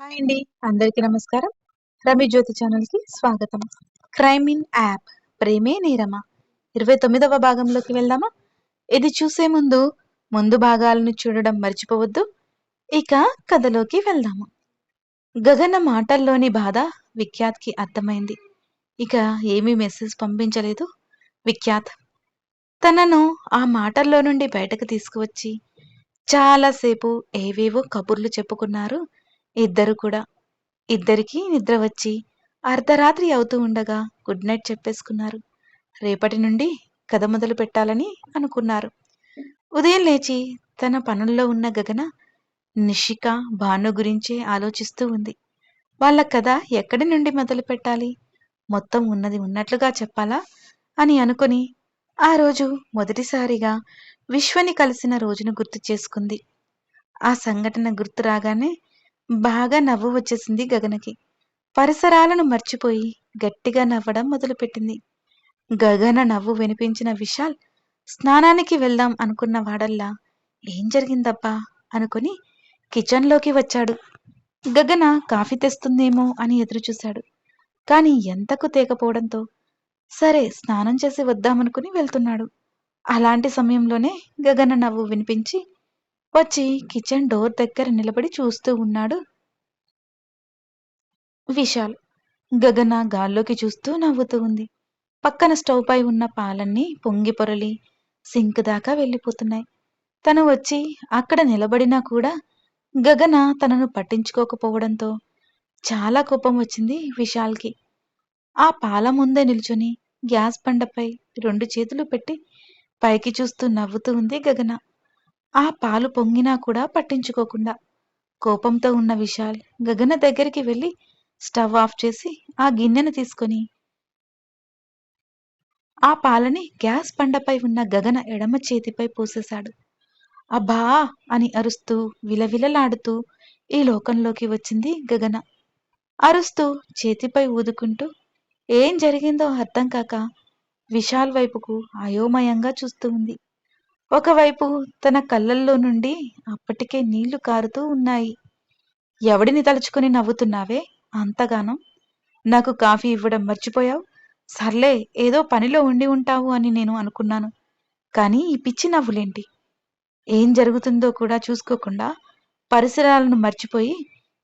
Hi అండి అందరికీ నమస్కారం. రమి జ్యోతి ఛానల్కి స్వాగతం. క్రైమ్ ఇన్ యాప్ ప్రేమే నేరమా. ఇరవై తొమ్మిదవ భాగంలోకి వెళ్దామా? ఇది చూసే ముందు ముందు భాగాలను చూడడం మర్చిపోవద్దు. ఇక కథలోకి వెళ్దాము. గగన మాటల్లోని బాధ విఖ్యాత్కి అర్థమైంది. ఇక ఏమీ మెసేజ్ పంపించలేదు విఖ్యాత్. తనను ఆ మాటల్లో నుండి బయటకు తీసుకువచ్చి చాలాసేపు ఏవేవో కబుర్లు చెప్పుకున్నారు. ఇద్దరు కూడా. ఇద్దరికీ నిద్ర వచ్చి అర్ధరాత్రి అవుతూ ఉండగా గుడ్ నైట్ చెప్పేసుకున్నారు. రేపటి నుండి కథ మొదలు పెట్టాలని అనుకున్నారు. ఉదయం లేచి తన పనుల్లో ఉన్న గగన నిషిక భాను గురించే ఆలోచిస్తూ ఉంది. వాళ్ళ కథ ఎక్కడి నుండి మొదలు పెట్టాలి? మొత్తం ఉన్నది ఉన్నట్లుగా చెప్పాలా? అని అనుకుని ఆ రోజు మొదటిసారిగా విశ్వని కలిసిన రోజును గుర్తు చేసుకుంది. ఆ సంఘటన గుర్తు రాగానే బాగా నవ్వు వచ్చేసింది గగనకి. పరిసరాలను మర్చిపోయి గట్టిగా నవ్వడం మొదలుపెట్టింది. గగన నవ్వు వినిపించిన విశాల్ స్నానానికి వెళ్దాం అనుకున్న వాడల్లా ఏం జరిగిందబ్బా? అనుకుని కిచెన్లోకి వచ్చాడు. గగన కాఫీ తెస్తుందేమో అని ఎదురుచూశాడు. కాని ఎంతకు తేకపోవడంతో సరే స్నానం చేసి వద్దామనుకుని వెళ్తున్నాడు. అలాంటి సమయంలోనే గగన నవ్వు వినిపించి వచ్చి కిచెన్ డోర్ దగ్గర నిలబడి చూస్తూ ఉన్నాడు విశాల్. గగన గాల్లోకి చూస్తూ నవ్వుతూ ఉంది. పక్కన స్టవ్ పై ఉన్న పాలన్నీ పొంగి పొరలి సింక్ దాకా వెళ్ళిపోతున్నాయి. తను వచ్చి అక్కడ నిలబడినా కూడా గగన తనను పట్టించుకోకపోవడంతో చాలా కోపం వచ్చింది విశాల్కి. ఆ పాల ముందే నిల్చొని గ్యాస్ బండపై రెండు చేతులు పెట్టి పైకి చూస్తూ నవ్వుతూ ఉంది గగన. ఆ పాలు పొంగినా కూడా పట్టించుకోకుండా. కోపంతో ఉన్న విశాల్ గగన దగ్గరికి వెళ్ళి స్టవ్ ఆఫ్ చేసి ఆ గిన్నెను తీసుకొని ఆ పాలని గ్యాస్ పండపై ఉన్న గగన ఎడమ చేతిపై పోసేశాడు. అబ్బా! అని అరుస్తూ విలవిలలాడుతూ ఈ లోకంలోకి వచ్చింది గగన. అరుస్తూ చేతిపై ఊదుకుంటూ ఏం జరిగిందో అర్థం కాక విశాల్ వైపుకు అయోమయంగా చూస్తూ ఉంది. ఒకవైపు తన కళ్ళల్లో నుండి అప్పటికే నీళ్ళు కారుతూ ఉన్నాయి. ఎవడిని తలుచుకుని నవ్వుతున్నావే? అంతగానం. నాకు కాఫీ ఇవ్వడం మర్చిపోయావు? సర్లే ఏదో పనిలో ఉండి ఉంటావు అని నేను అనుకున్నాను. కానీ ఈ పిచ్చి నవ్వులేంటి? ఏం జరుగుతుందో కూడా చూసుకోకుండా పరిసరాలను మర్చిపోయి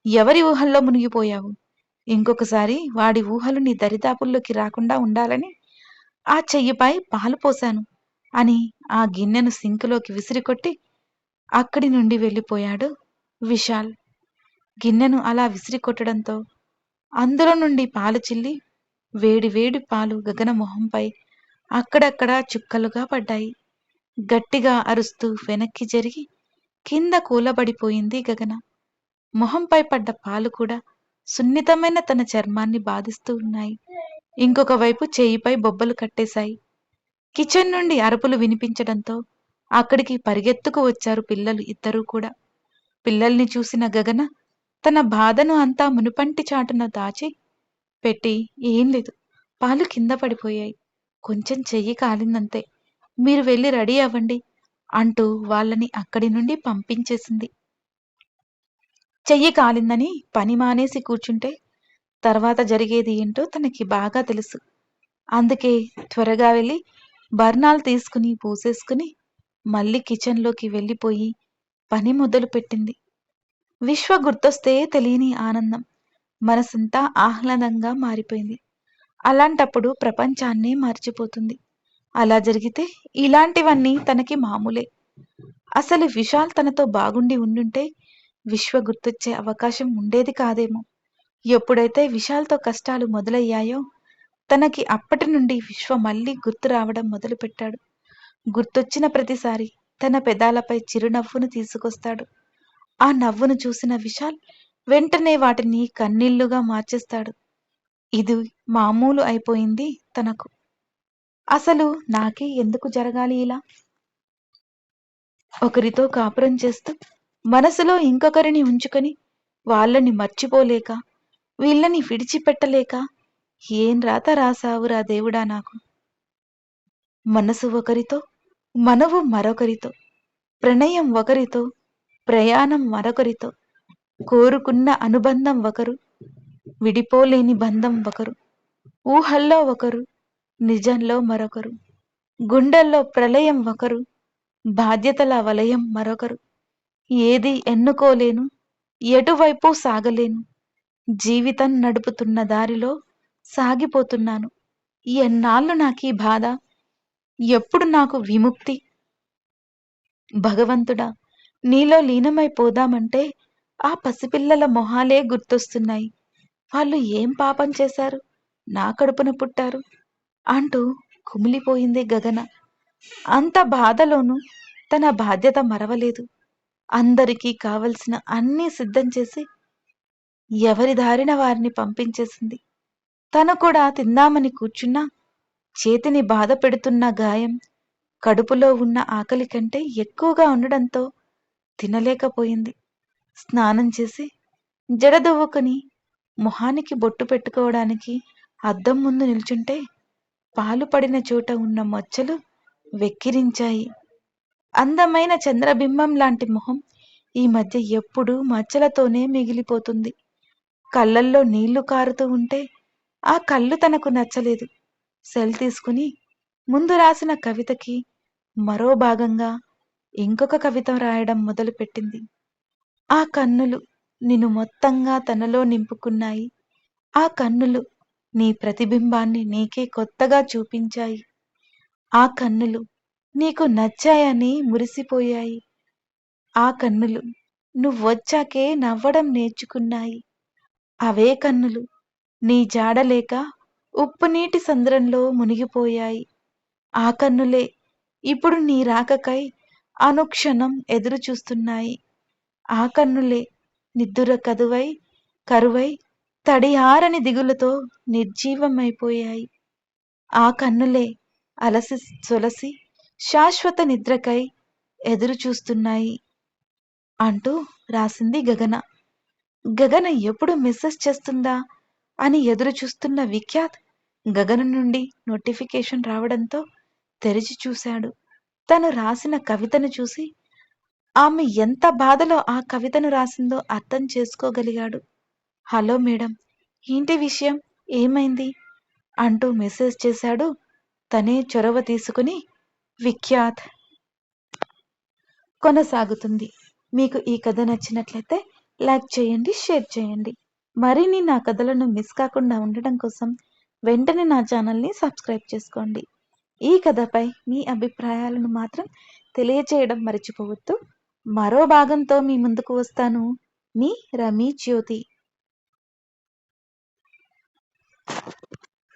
ఎవరి ఊహల్లో మునిగిపోయావు? ఇంకొకసారి వాడి ఊహలు నీ దరిదాపుల్లోకి రాకుండా ఉండాలని ఆ చెయ్యిపై పాలు పోశాను. అని ఆ గిన్నెను సింకులోకి విసిరికొట్టి అక్కడి నుండి వెళ్ళిపోయాడు విశాల్. గిన్నెను అలా విసిరికొట్టడంతో అందులో నుండి పాలు చిల్లి వేడి వేడి పాలు గగన మొహంపై అక్కడక్కడ చుక్కలుగా పడ్డాయి. గట్టిగా అరుస్తూ వెనక్కి జరిగి కింద కూలబడిపోయింది గగన. మొహంపై పడ్డ పాలు కూడా సున్నితమైన తన చర్మాన్ని బాధిస్తూ ఉన్నాయి. ఇంకొక వైపు చేయిపై బొబ్బలు కట్టేశాయి. కిచెన్ నుండి అరుపులు వినిపించడంతో అక్కడికి పరిగెత్తుకు వచ్చారు పిల్లలు ఇద్దరూ కూడా. పిల్లల్ని చూసిన గగన తన బాధను అంతా మునుపంటి చాటున దాచి పెట్టి ఏం లేదు. పాలు కింద పడిపోయాయి. కొంచెం చెయ్యి కాలిందంతే. మీరు వెళ్ళి రెడీ అవ్వండి అంటూ వాళ్ళని అక్కడి నుండి పంపించేసింది. చెయ్యి కాలిందని పని మానేసి కూర్చుంటే తర్వాత జరిగేది ఏంటో తనకి బాగా తెలుసు. అందుకే త్వరగా వెళ్ళి బర్నాలు తీసుకుని పూసేసుకుని మళ్ళీ కిచెన్లోకి వెళ్ళిపోయి పని మొదలు పెట్టింది. విశ్వ గుర్తొస్తే తెలియని ఆనందం. మనసంతా ఆహ్లాదంగా మారిపోయింది. అలాంటప్పుడు ప్రపంచాన్నే మర్చిపోతుంది. అలా జరిగితే ఇలాంటివన్నీ తనకి మామూలే. అసలు విశాల్ తనతో బాగుండి ఉండుంటే విశ్వ గుర్తొచ్చే అవకాశం ఉండేది కాదేమో. ఎప్పుడైతే విశాల్తో కష్టాలు మొదలయ్యాయో తనకి అప్పటి నుండి విశ్వ మళ్ళీ గుర్తు రావడం మొదలుపెట్టాడు. గుర్తొచ్చిన ప్రతిసారి తన పెదాలపై చిరునవ్వును తీసుకొస్తాడు. ఆ నవ్వును చూసిన విశాల్ వెంటనే వాటిని కన్నీళ్ళుగా మార్చేస్తాడు. ఇది మామూలు అయిపోయింది తనకు. అసలు నాకే ఎందుకు జరగాలి ఇలా? ఒకరితో కాపురం చేస్తూ మనసులో ఇంకొకరిని ఉంచుకొని వాళ్ళని మర్చిపోలేక వీళ్ళని విడిచిపెట్టలేక ఏం రాత రాసావురా దేవుడా నాకు? మనసు ఒకరితో మనవు మరొకరితో ప్రణయం ఒకరితో ప్రయాణం మరొకరితో కోరుకున్న అనుబంధం ఒకరు విడిపోలేని బంధం ఒకరు ఊహల్లో ఒకరు నిజంలో మరొకరు గుండెల్లో ప్రళయం ఒకరు బాధ్యతల వలయం మరొకరు ఏది ఎన్నుకోలేను ఎటువైపు సాగలేను జీవితం నడుపుతున్న దారిలో సాగిపోతున్నాను. ఎన్నాళ్ళు నాకీ బాధ? ఎప్పుడు నాకు విముక్తి? భగవంతుడా నీలో లీనమైపోదామంటే ఆ పసిపిల్లల మొహాలే గుర్తొస్తున్నాయి. వాళ్ళు ఏం పాపం చేశారు? నా కడుపున పుట్టారు. అంటూ కుమిలిపోయింది గగన. అంత బాధలోనూ తన బాధ్యత మరవలేదు. అందరికీ కావలసిన అన్నీ సిద్ధం చేసి ఎవరి దారిన వారిని పంపించేసింది. తను కూడా తిందామని కూర్చున్నా చేతిని బాధ పెడుతున్న గాయం కడుపులో ఉన్న ఆకలి కంటే ఎక్కువగా ఉండడంతో తినలేకపోయింది. స్నానం చేసి జడదువ్వుకుని మొహానికి బొట్టు పెట్టుకోవడానికి అద్దం ముందు నిల్చుంటే పాలు పడిన చోట ఉన్న మచ్చలు వెక్కిరించాయి. అందమైన చంద్రబింబం లాంటి మొహం ఈ మధ్య ఎప్పుడూ మచ్చలతోనే మిగిలిపోతుంది. కళ్ళల్లో నీళ్ళు కారుతూ ఉంటే ఆ కళ్ళు తనకు నచ్చలేదు. సెల్ తీసుకుని ముందు రాసిన కవితకి మరో భాగంగా ఇంకొక కవిత రాయడం మొదలుపెట్టింది. ఆ కన్నులు నిన్ను మొత్తంగా తనలో నింపుకున్నాయి. ఆ కన్నులు నీ ప్రతిబింబాన్ని నీకే కొత్తగా చూపించాయి. ఆ కన్నులు నీకు నచ్చాయని మురిసిపోయాయి. ఆ కన్నులు నువ్వొచ్చాకే నవ్వడం నేర్చుకున్నాయి. అవే కన్నులు నీ జాడలేక ఉప్పు నీటి సంద్రంలో మునిగిపోయాయి. ఆ కన్నులే ఇప్పుడు నీ రాకకై అనుక్షణం ఎదురు చూస్తున్నాయి. ఆ కన్నులే నిద్దుర కదువై కరువై తడియారని దిగులతో నిర్జీవమైపోయాయి. ఆ కన్నులే అలసి సొలసి శాశ్వత నిద్రకై ఎదురు చూస్తున్నాయి అంటూ రాసింది గగన. గగన ఎప్పుడు మెసేజ్ చేస్తుందా? అని ఎదురు చూస్తున్న విఖ్యాత్ గగన నుండి నోటిఫికేషన్ రావడంతో తెరిచి చూశాడు. తను రాసిన కవితను చూసి ఆమె ఎంత బాధలో ఆ కవితను రాసిందో అర్థం చేసుకోగలిగాడు. హలో మేడం ఏంటి విషయం? ఏమైంది? అంటూ మెసేజ్ చేశాడు తనే చొరవ తీసుకుని విఖ్యాత్. కొనసాగుతుంది. మీకు ఈ కథ నచ్చినట్లయితే లైక్ చేయండి షేర్ చేయండి. మరిన్ని నా కథలను మిస్ కాకుండా ఉండడం కోసం వెంటనే నా ఛానల్ని సబ్స్క్రైబ్ చేసుకోండి. ఈ కథపై మీ అభిప్రాయాలను మాత్రం తెలియచేయడం మర్చిపోవద్దు. మరో భాగంతో మీ ముందుకు వస్తాను. మీ రమీ జ్యోతి.